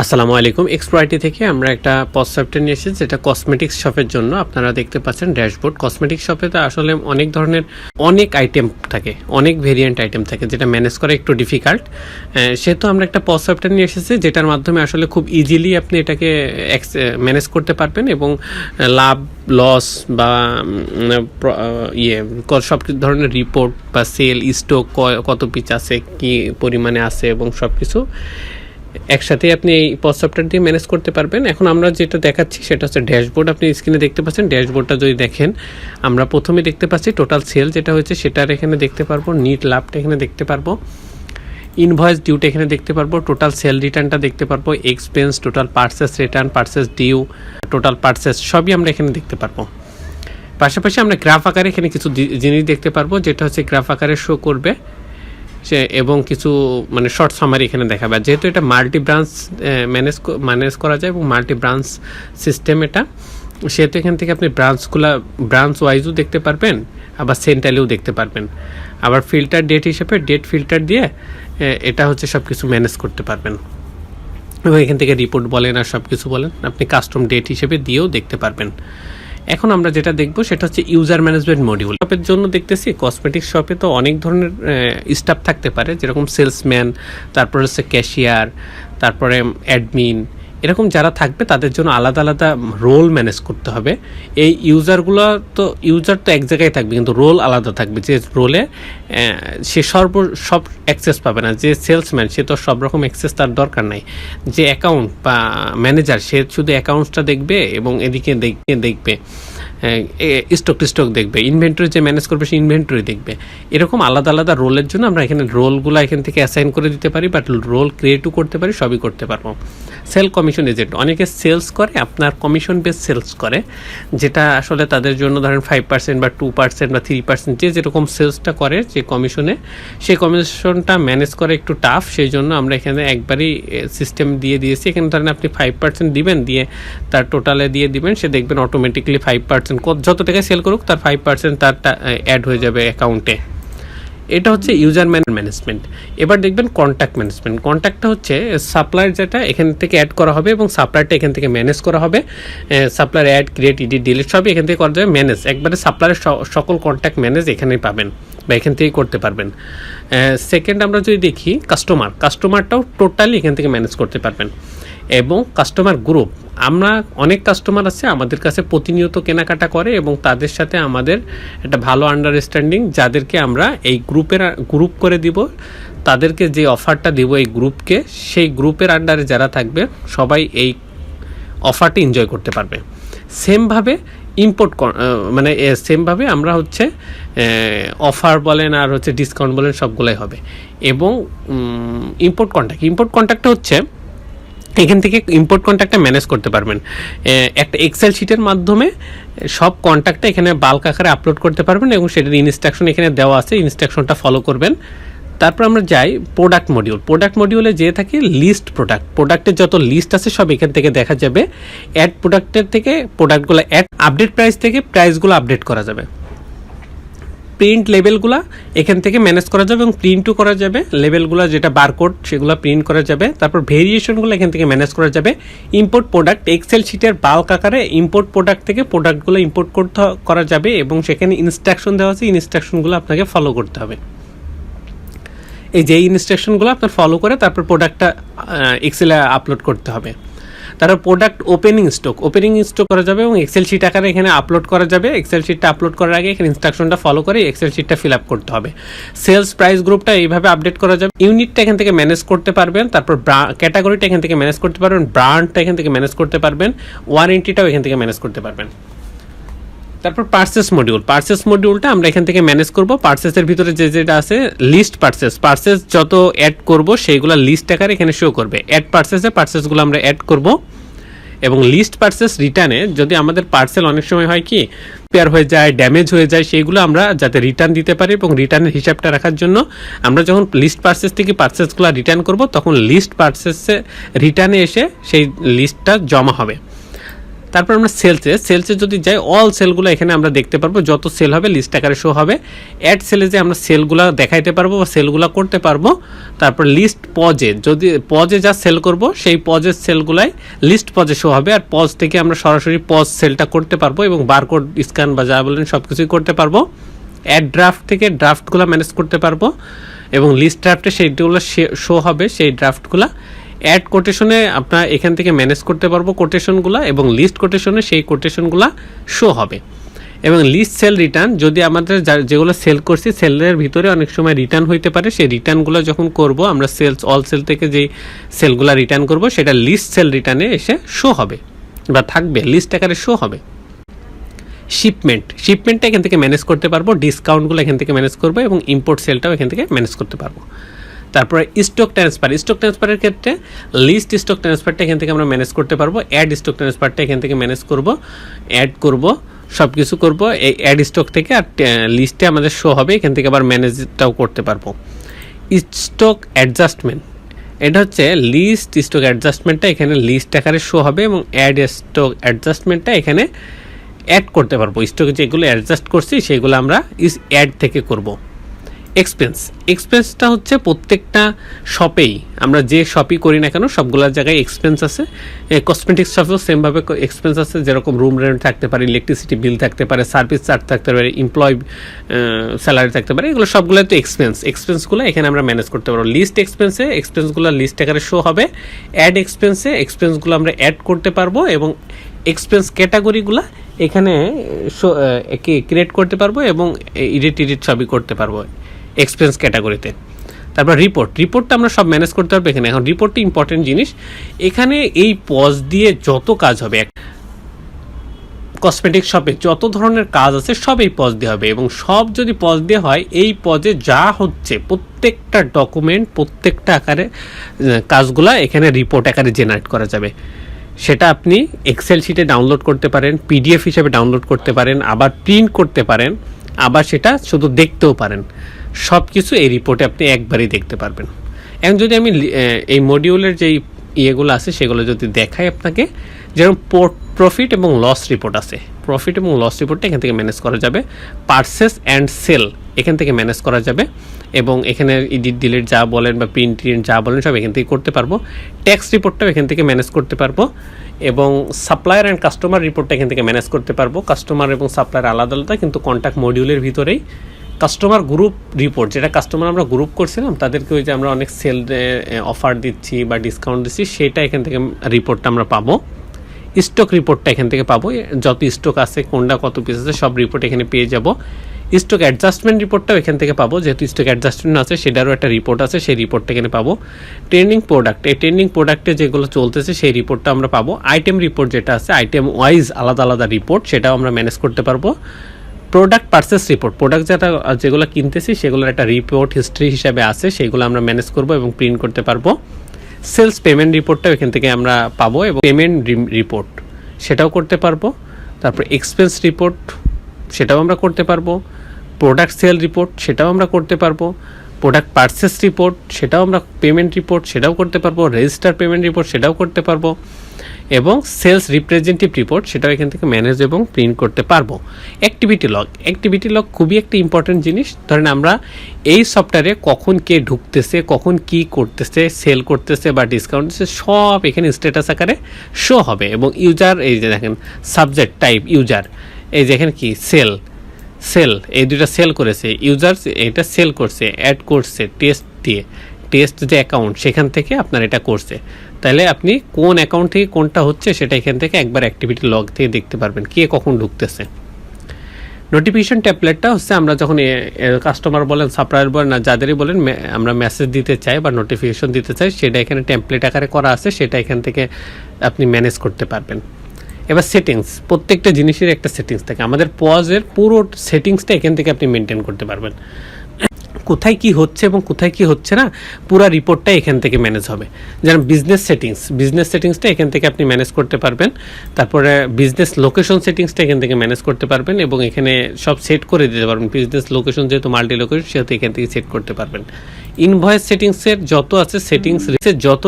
আসসালামু আলাইকুম। এক্সপ্রাইটি থেকে আমরা একটা সফটওয়্যার নিয়ে এসেছি, যেটা কসমেটিক্স শপের জন্য। আপনারা দেখতে পাচ্ছেন ড্যাশবোর্ড কসমেটিক্স শপে তো আসলে অনেক ধরনের, অনেক আইটেম থাকে, অনেক ভেরিয়েন্ট আইটেম থাকে, যেটা ম্যানেজ করা একটু ডিফিকাল্ট সেহেতু আমরা একটা সফটওয়্যার নিয়ে এসেছি, যেটার মাধ্যমে আসলে খুব ইজিলি আপনি এটাকে ম্যানেজ করতে পারবেন এবং লাভ লস বা ইয়ে সব ধরনের রিপোর্ট বা সেল স্টক কত পিচ আছে, কি পরিমাণে আছে এবং সব কিছু একসাথে আপনি এই পজ দিয়ে ম্যানেজ করতে পারবেন। এখন আমরা যেটা দেখাচ্ছি সেটা হচ্ছে ড্যাশবোর্ড আপনি স্ক্রিনে দেখতে পাচ্ছেন ড্যাশবোর্ডটা যদি দেখেন, আমরা প্রথমে দেখতে পাচ্ছি টোটাল সেল যেটা হয়েছে সেটার এখানে দেখতে পারব নিট লাভটা এখানে দেখতে পারব ইনভয়েস ডিউটা এখানে দেখতে পারব টোটাল সেল রিটার্নটা দেখতে পারব expense total purchase return purchase due total purchase সবই আমরা এখানে দেখতে পারব। পাশাপাশি আমরা গ্রাফ আকারে এখানে কিছু জিনিস দেখতে পারব, যেটা হচ্ছে গ্রাফ আকারে শো করবে। সে এবং কিছু মানে শর্ট সামারি এখানে দেখাবে। যেহেতু এটা মাল্টি ব্রাঞ্চ ম্যানেজ ম্যানেজ করা যায় এবং মাল্টি ব্রাঞ্চ সিস্টেম এটা, সেহেতু এখান থেকে আপনি ব্রাঞ্চগুলো ব্রাঞ্চ ওয়াইজও দেখতে পারবেন, আবার সেন্ট্রালেও দেখতে পারবেন। আবার ফিল্টার ডেট হিসেবে ডেট ফিল্টার দিয়ে এটা হচ্ছে সব কিছু ম্যানেজ করতে পারবেন। এবং এখান থেকে রিপোর্ট বলেন আর সব কিছু বলেন, আপনি কাস্টম ডেট হিসেবে দিয়েও দেখতে পারবেন। এখন আমরা যেটা দেখব সেটা হচ্ছে ইউজার ম্যানেজমেন্ট মডিউল শপের জন্য দেখতেছি কসমেটিক শপে তো অনেক ধরনের স্টাফ থাকতে পারে, যেরকম সেলসম্যান তারপরে হচ্ছে ক্যাশিয়ার তারপরে অ্যাডমিন এরকম যারা থাকবে, তাদের জন্য আলাদা আলাদা রোল ম্যানেজ করতে হবে। এই ইউজারগুলো তো ইউজার তো এক জায়গায় থাকবে, কিন্তু রোল আলাদা থাকবে। যে রোলে সে সর্ব, সব অ্যাক্সেস পাবে না। যে সেলসম্যান সে তো সব রকম অ্যাক্সেস তার দরকার নাই। যে অ্যাকাউন্ট বা ম্যানেজার সে শুধু অ্যাকাউন্টসটা দেখবে এবং এদিকে দেখবে দেখবে স্টক স্টক দেখবে। ইনভেন্টরি যে ম্যানেজ করবে, সে ইনভেন্টরি দেখবে। এরকম আলাদা আলাদা রোলের জন্য আমরা এখানে রোলগুলো এখান থেকে অ্যাসাইন করে দিতে পারি বাট রোল ক্রিয়েটও করতে পারি, সবই করতে পারব। সেল কমিশন এজেন্ট অনেকে সেলস করে, আপনার কমিশন বেস সেলস করে, যেটা আসলে তাদের জন্য ধরেন ফাইভ পার্সেন্ট বা টু পার্সেন্ট বা থ্রি পার্সেন্ট যে যেরকম সেলসটা করে যে কমিশনে, সেই কমিশনটা ম্যানেজ করে একটু টাফ সেই জন্য আমরা এখানে একবারই সিস্টেম দিয়ে দিয়েছি। এখানে ধরেন আপনি ফাইভ পার্সেন্ট দিবেন, দিয়ে তার টোটালে দিয়ে দিবেন, সে দেখবেন অটোমেটিকলি ফাইভ পার্সেন্ট যত টাকা সেল করুক, তার ফাইভ পার্সেন্ট তারটা অ্যাড হয়ে যাবে অ্যাকাউন্টে এটা হচ্ছে ইউজার ম্যানেজমেন্ট এবার দেখবেন কন্ট্যাক্ট ম্যানেজমেন্ট কন্ট্যাক্টটা হচ্ছে সাপ্লায়ার যেটা, এখান থেকে অ্যাড করা হবে এবং সাপ্লায়ারটা এখান থেকে ম্যানেজ করা হবে। Supplier add create edit delete সবই এখান থেকে করা যাবে। ম্যানেজ একবারে সাপ্লায়ারের সকল কন্ট্যাক্ট ম্যানেজ এখানেই পাবেন বা এখান থেকেই করতে পারবেন। সেকেন্ড আমরা যদি দেখি কাস্টমার কাস্টমারটাও টোটালি এখান থেকে ম্যানেজ করতে পারবেন। এবং কাস্টমার গ্রুপ আমরা অনেক কাস্টমার আছে, আমাদের কাছে প্রতিনিয়ত কেনাকাটা করে এবং তাদের সাথে আমাদের একটা ভালো আন্ডারস্ট্যান্ডিং যাদেরকে আমরা এই গ্রুপের গ্রুপ করে দিব। তাদেরকে যে অফারটা দিব এই গ্রুপকে সেই গ্রুপের আন্ডারে যারা থাকবে, সবাই এই অফারটি এনজয় করতে পারবে। সেমভাবে ইম্পোর্ট মানে সেমভাবে আমরা হচ্ছে অফার বলেন আর হচ্ছে ডিসকাউন্ট বলেন সবগুলোই হবে। এবং ইম্পোর্ট কন্ট্যাক্ট ইম্পোর্ট কন্ট্যাক্টটা হচ্ছে এখান থেকে ইম্পোর্ট কন্ট্যাক্টটা ম্যানেজ করতে পারবেন। একটা এক্সেল শিটের মাধ্যমে সব কন্ট্যাক্টটা এখানে বাল্ক আকারে আপলোড করতে পারবেন এবং সেটার ইনস্ট্রাকশন এখানে দেওয়া আছে ইনস্ট্রাকশনটা ফলো করবেন। তারপর আমরা যাই প্রোডাক্ট মডিউল প্রোডাক্ট মডিউলে যে থাকে লিস্ট প্রোডাক্ট প্রোডাক্টের যত লিস্ট আছে সব এখান থেকে দেখা যাবে। অ্যাড প্রোডাক্টের থেকে প্রোডাক্টগুলো অ্যাড আপডেট প্রাইস থেকে প্রাইসগুলো আপডেট করা যাবে। প্রিন্ট লেভেলগুলো এখান থেকে ম্যানেজ করা যাবে এবং প্রিন্টও করা যাবে। লেভেলগুলো যেটা বারকোড সেগুলো প্রিন্ট করা যাবে। তারপর ভেরিয়েশনগুলো এখান থেকে ম্যানেজ করা যাবে। ইম্পোর্ট প্রোডাক্ট এক্সেল শিটের বাল্ক আকারে ইম্পোর্ট প্রোডাক্ট থেকে প্রোডাক্টগুলো ইম্পোর্ট করতে করা যাবে এবং সেখানে ইনস্ট্রাকশন দেওয়া আছে। ইনস্ট্রাকশনগুলো আপনাকে ফলো করতে হবে। এই যে ইনস্ট্রাকশনগুলো আপনার ফলো করে তারপর প্রোডাক্টটা এক্সেলে আপলোড করতে হবে। তারপর product opening stock opening stock করা যাবে এবং এক্সেল শিট আকারে এখানে আপলোড করা যাবে। এক্সেল শিটটা আপলোড করার আগে এখানে ইনস্ট্রাকশনটা ফলো করে এক্সেল শিটটা ফিল আপ করতে হবে। সেলস প্রাইস গ্রুপটা এইভাবে আপডেট করা যাবে। ইউনিটটা এখান থেকে ম্যানেজ করতে পারবেন, তারপর ক্যাটাগরিটা এখান থেকে ম্যানেজ করতে পারবেন ব্রান্ডটা এখান থেকে ম্যানেজ করতে পারবেন ওয়ারেন্টিটাও এখান থেকে ম্যানেজ করতে পারবেন। তারপর পার্সেস মডিউল পার্সেস মডিউলটা আমরা এখান থেকে ম্যানেজ করব। পার্সেসের ভিতরে যে যেটা আছে লিস্ট পার্সেস পার্সেস যত অ্যাড করব, সেইগুলো লিস্ট আকারে এখানে শো করবে। অ্যাড পার্সেসে পার্সেসগুলো আমরা অ্যাড করব। এবং লিস্ট পার্সেস রিটার্নে যদি আমাদের পার্সেল অনেক সময় হয় কি পেয়ার হয়ে যায় ড্যামেজ হয়ে যায়, সেইগুলো আমরা যাতে রিটার্ন দিতে পারি এবং রিটার্নের হিসাবটা রাখার জন্য, আমরা যখন লিস্ট পার্সেস থেকে পার্সেসগুলো রিটার্ন করব, তখন লিস্ট পার্সেসে রিটার্নে এসে সেই লিস্টটা জমা হবে। তারপর আমরা সেলসে সেলসে যদি যাই অল সেলগুলো এখানে আমরা দেখতে পারব, যত সেল হবে লিস্ট আকারে শো হবে। অ্যাড সেলে যে আমরা সেলগুলো দেখাইতে পারব বা সেলগুলো করতে পারব, তারপর লিস্ট পজে যদি পজে যা সেল করব, সেই পজের সেলগুলাই লিস্ট পজে শো হবে। আর পজ থেকে আমরা সরাসরি পজ সেলটা করতে পারব এবং বারকোড স্ক্যান বা যা বলেন সব কিছুই করতে পারব। অ্যাড ড্রাফট থেকে ড্রাফটগুলো ম্যানেজ করতে পারব এবং লিস্ট ড্রাফটে সেইগুলো শো হবে, সেই ড্রাফটগুলো অ্যাড কোটেশনে আপনার এখান থেকে ম্যানেজ করতে পারব কোটেশনগুলো এবং লিস্ট কোটেশনে সেই কোটেশনগুলো শো হবে। এবং লিস্ট সেল রিটার্ন যদি আমাদের যেগুলো সেল করছি সেলের ভিতরে অনেক সময় রিটার্ন হইতে পারে। সেই রিটার্নগুলো যখন করব, আমরা সেলস অল সেল থেকে যেই সেলগুলো রিটার্ন করব, সেটা লিস্ট সেল রিটার্নে এসে শো হবে বা থাকবে লিস্ট আকারে শো হবে। শিপমেন্ট শিপমেন্টটা এখান থেকে ম্যানেজ করতে পারব ডিসকাউন্টগুলো এখান থেকে ম্যানেজ করব এবং ইম্পোর্ট সেলটাও এখান থেকে ম্যানেজ করতে পারব। তারপরে স্টক ট্রান্সফার স্টক ট্রান্সফারের ক্ষেত্রে লিস্ট স্টক ট্রান্সফারটা এখান থেকে আমরা ম্যানেজ করতে পারব অ্যাড স্টক ট্রান্সফারটা এখান থেকে ম্যানেজ করব অ্যাড করব সব কিছু করব, এই অ্যাড স্টক থেকে আর লিস্টে আমাদের শো হবে, এখান থেকে আবার ম্যানেজটাও করতে পারব। স্টক অ্যাডজাস্টমেন্ট এটা হচ্ছে লিস্ট স্টক অ্যাডজাস্টমেন্টটা এখানে লিস্ট আকারে শো হবে এবং অ্যাড স্টক অ্যাডজাস্টমেন্টটা এখানে অ্যাড করতে পারব। স্টকে যেগুলো অ্যাডজাস্ট করছি, সেগুলো আমরা ইস অ্যাড থেকে করব। এক্সপেন্স এক্সপেন্সটা হচ্ছে প্রত্যেকটা শপেই আমরা যে শপই করি না কেন সবগুলোর জায়গায় এক্সপেন্স আছে। কসমেটিক্স শপেও সেমভাবে এক্সপেন্স আছে। যেরকম রুম রেন্ট থাকতে পারে ইলেকট্রিসিটি বিল থাকতে পারে সার্ভিস চার্জ থাকতে পারে এমপ্লয় স্যালারি থাকতে পারে, এগুলো সবগুলো তো এক্সপেন্স এক্সপেন্সগুলো এখানে আমরা ম্যানেজ করতে পারব। লিস্ট এক্সপেন্সে এক্সপেন্সগুলো লিস্ট আকারে শো হবে। অ্যাড এক্সপেন্সে এক্সপেন্সগুলো আমরা অ্যাড করতে পারব এবং এক্সপেন্স ক্যাটাগরিগুলো এখানে ক্রিয়েট করতে পারব এবং ইডিট ইডিট সবই করতে পারব। এক্সপেন্স ক্যাটাগরিতে তারপর রিপোর্ট রিপোর্টটা আমরা সব ম্যানেজ করতে পারব এখানে। এখন রিপোর্টটা ইম্পর্টেন্ট জিনিস। এখানে এই পজ দিয়ে যত কাজ হবে কসমেটিক শপে যত ধরনের কাজ আছে, সব এই পজ দিয়ে হবে। এবং সব যদি পজ দিয়ে হয়, এই পজে যা হচ্ছে, প্রত্যেকটা ডকুমেন্ট প্রত্যেকটা আকারে কাজগুলা এখানে রিপোর্ট আকারে জেনারেট করা যাবে। সেটা আপনি এক্সেল শিটে ডাউনলোড করতে পারেন পিডিএফ হিসেবে ডাউনলোড করতে পারেন, আবার প্রিন্ট করতে পারেন, আবার সেটা শুধু দেখতেও পারেন। সব কিছু এই রিপোর্টে আপনি একবারই দেখতে পারবেন। এখন যদি আমি এই মডিউলের যেই ইয়েগুলো আছে, সেগুলো যদি দেখাই আপনাকে, যেরকম প্রফিট এবং লস রিপোর্ট আছে। প্রফিট এবং লস রিপোর্টটা এখান থেকে ম্যানেজ করা যাবে। পার্সেস অ্যান্ড সেল এখান থেকে ম্যানেজ করা যাবে এবং এখানে ইডিট ডিলিট যা বলেন বা প্রিন্ট টিন্ট যা বলেন, সব এখান থেকে করতে পারব। ট্যাক্স রিপোর্টটাও এখান থেকে ম্যানেজ করতে পারব এবং সাপ্লায়ার অ্যান্ড কাস্টমার রিপোর্টটা এখান থেকে ম্যানেজ করতে পারব। কাস্টমার এবং সাপ্লায়ার আলাদা আলাদা, কিন্তু কন্ট্যাক্ট মডিউলের ভিতরেই কাস্টমার গ্রুপ রিপোর্ট যেটা কাস্টমার আমরা গ্রুপ করছিলাম, তাদেরকে ওই যে আমরা অনেক সেল অফার দিচ্ছি বা ডিসকাউন্ট দিচ্ছি, সেটা এখান থেকে রিপোর্টটা আমরা পাবো। স্টক রিপোর্টটা এখান থেকে পাবো। যত স্টক আছে, কোনটা, কত পিস আছে, সব রিপোর্ট এখানে পেয়ে যাব। স্টক অ্যাডজাস্টমেন্ট রিপোর্টটাও এখান থেকে পাবো। যেহেতু স্টক অ্যাডজাস্টমেন্ট আছে, সেটারও একটা রিপোর্ট আছে, সেই রিপোর্টটা এখানে পাবো। ট্রেন্ডিং প্রোডাক্ট এই ট্রেন্ডিং প্রোডাক্টে যেগুলো চলতেছে, সেই রিপোর্টটা আমরা পাবো। আইটেম রিপোর্ট যেটা আছে আইটেম ওয়াইজ আলাদা আলাদা রিপোর্ট সেটাও আমরা ম্যানেজ করতে পারব। প্রোডাক্ট পারচেস রিপোর্ট প্রোডাক্ট যেটা, যেগুলো কিনতেছি, সেগুলোর একটা রিপোর্ট হিস্ট্রি হিসাবে আছে, সেগুলো আমরা ম্যানেজ করব এবং প্রিন্ট করতে পারব। সেলস পেমেন্ট রিপোর্টটাও এখান থেকে আমরা পাবো এবং পেমেন্ট রিপোর্ট সেটাও করতে পারব। তারপর এক্সপেন্স রিপোর্ট সেটাও আমরা করতে পারব। প্রোডাক্ট সেল রিপোর্ট সেটাও আমরা করতে পারব। প্রোডাক্ট পার্সেস রিপোর্ট সেটাও আমরা পেমেন্ট রিপোর্ট সেটাও করতে পারব। রেজিস্টার পেমেন্ট রিপোর্ট সেটাও করতে পারব। এবং সেলস রিপ্রেজেন্টেটিভ রিপোর্ট, সেটাও এখান থেকে ম্যানেজ এবং প্রিন্ট করতে পারব। Activity log. অ্যাক্টিভিটি লগ খুবই একটা ইম্পর্টেন্ট জিনিস। ধরেন আমরা এই সফটওয়্যারে কখন কে ঢুকতেছে, কখন কি করতেছে, সেল করতেছে বা ডিসকাউন্ট সব এখানে স্ট্যাটাস আকারে শো হবে। এবং ইউজার এই যে দেখেন সাবজেক্ট টাইপ ইউজার এই যে এখানে কি? সেল সেল এই দুইটা সেল করেছে। ইউজার এটা সেল করছে অ্যাড করছে টেস্ট দিয়ে টেস্ট যে অ্যাকাউন্ট সেখান থেকে আপনার এটা করছে। তাহলে আপনি কোন অ্যাকাউন্ট থেকে কোনটা হচ্ছে সেটা এখান থেকে একবার অ্যাক্টিভিটি লগ থেকে দেখতে পারবেন কে কখন ঢুকতেছে। নোটিফিকেশন ট্যাবলেটটা হচ্ছে আমরা যখন কাস্টমার বলেন সাপ্লায়ার বলেন, না যাদেরই বলেন আমরা মেসেজ দিতে চাই বা নোটিফিকেশন দিতে চাই, সেটা এখানে টেমপ্লেট আকারে করা আছে, সেটা এখান থেকে আপনি ম্যানেজ করতে পারবেন। এবার সেটিংস প্রত্যেকটা জিনিসের একটা সেটিংস থাকে। আমাদের পজের পুরো সেটিংসটা এখান থেকে আপনি মেনটেন করতে পারবেন। কোথায় কি হচ্ছে এবং কোথায় কি হচ্ছে না, পুরো রিপোর্টটা এখান থেকে ম্যানেজ হবে। যেমন বিজনেস সেটিংস বিজনেস সেটিংসটা এখান থেকে আপনি ম্যানেজ করতে পারবেন। তারপরে বিজনেস লোকেশন সেটিংসটা এখান থেকে ম্যানেজ করতে পারবেন এবং এখানে সব সেট করে দিতে পারবেন। বিজনেস লোকেশন যেহেতু মাল্টি লোকেশন সেহেতু এখান থেকে সেট করতে পারবেন। ইনভয়েস সেটিংসের যত আছে সেটিংস যত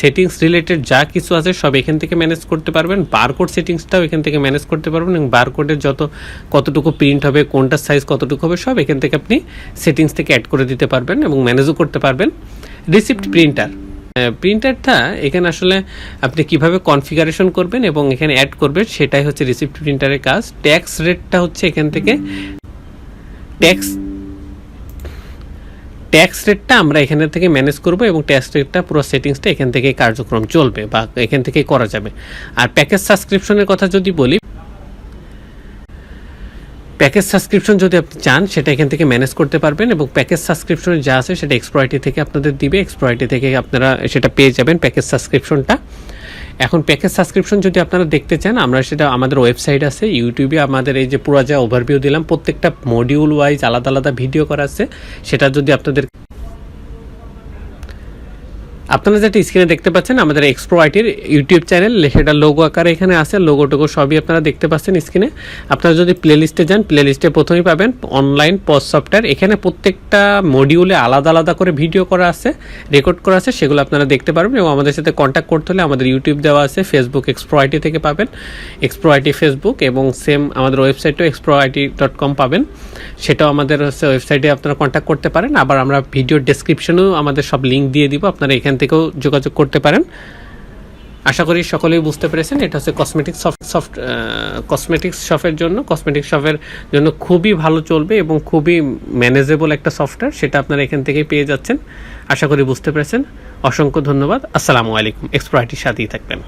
সেটিংস রিলেটেড যা কিছু আছে সব এখান থেকে ম্যানেজ করতে পারবেন। বারকোড সেটিংসটাও এখান থেকে ম্যানেজ করতে পারবেন এবং বারকোডের যত কতটুকু প্রিন্ট হবে কোনটার সাইজ কতটুকু হবে সব এখান থেকে আপনি সেটিংস থেকে অ্যাড করে দিতে পারবেন এবং ম্যানেজও করতে পারবেন। রিসিপ্ট প্রিন্টার প্রিন্টারটা এখানে আসলে আপনি কীভাবে কনফিগারেশন করবেন এবং এখানে অ্যাড করবেন সেটাই হচ্ছে রিসিপ্ট প্রিন্টারের কাজ। ট্যাক্স রেটটা হচ্ছে এখান থেকে ট্যাক্স ট্যাক্স রেটটা আমরা এখান থেকে ম্যানেজ করব এবং ট্যাক্স রেটটা পুরো সেটিংসটা এখান থেকে কার্যক্রম চলবে বা এখান থেকে করা যাবে। আর প্যাকেজ সাবস্ক্রিপশনের কথা যদি বলি প্যাকেজ সাবস্ক্রিপশন যদি আপনি চান, সেটা এখান থেকে ম্যানেজ করতে পারবেন এবং প্যাকেজ সাবস্ক্রিপশন যা আছে সেটা এক্সপ্রয়টি থেকে আপনাদের দিবে। এক্সপ্রয়টি থেকে আপনারা সেটা পেয়ে যাবেন প্যাকেজ সাবস্ক্রিপশনটা এখন প্যাকেজ সাবস্ক্রিপশন যদি আপনারা দেখতে চান, আমরা সেটা আমাদের ওয়েবসাইট আছে ইউটিউবে আমাদের এই যে পুরো যা ওভারভিউ দিলাম, প্রত্যেকটা মডিউল ওয়াইজ আলাদা আলাদা ভিডিও করা আছে। সেটা যদি আপনাদের আপনারা যেটা স্ক্রিনে দেখতে পাচ্ছেন, আমাদের এক্সপ্রো আইটির ইউটিউব চ্যানেল সেটা লোগো আকারে এখানে আছে লোগো টোগো সবই আপনারা দেখতে পাচ্ছেন স্ক্রিনে আপনারা যদি প্লে লিস্টে যান প্লে লিস্টে প্রথমেই পাবেন অনলাইন পজ সফটওয়্যার এখানে প্রত্যেকটা মডিউলে আলাদা আলাদা করে ভিডিও করা আছে রেকর্ড করা আছে, সেগুলো আপনারা দেখতে পারবেন এবং আমাদের সাথে কন্ট্যাক্ট করতে হলে আমাদের ইউটিউব দেওয়া আছে ফেসবুক এক্সপ্রো আইটি থেকে পাবেন। এক্সপ্রো আইটি ফেসবুক এবং সেম আমাদের ওয়েবসাইটও এক্সপ্রো আইটি ডট কম পাবেন। সেটাও আমাদের হচ্ছে ওয়েবসাইটে আপনারা কন্ট্যাক্ট করতে পারেন। আবার আমরা ভিডিও ডেসক্রিপশনেও আমাদের সব লিঙ্ক দিয়ে দিব। আপনারা এখান থেকেও যোগাযোগ করতে পারেন। আশা করি সকলেই বুঝতে পেরেছেন, এটা হচ্ছে কসমেটিক সফট সফট কসমেটিক্স শপের জন্য কসমেটিক শপের জন্য খুবই ভালো চলবে এবং খুবই ম্যানেজেবল একটা সফটওয়্যার সেটা আপনারা এখান থেকেই পেয়ে যাচ্ছেন। আশা করি বুঝতে পেরেছেন। অসংখ্য ধন্যবাদ। আসসালামু আলাইকুম। এক্সপ্রাইটির সাথেই থাকবেন।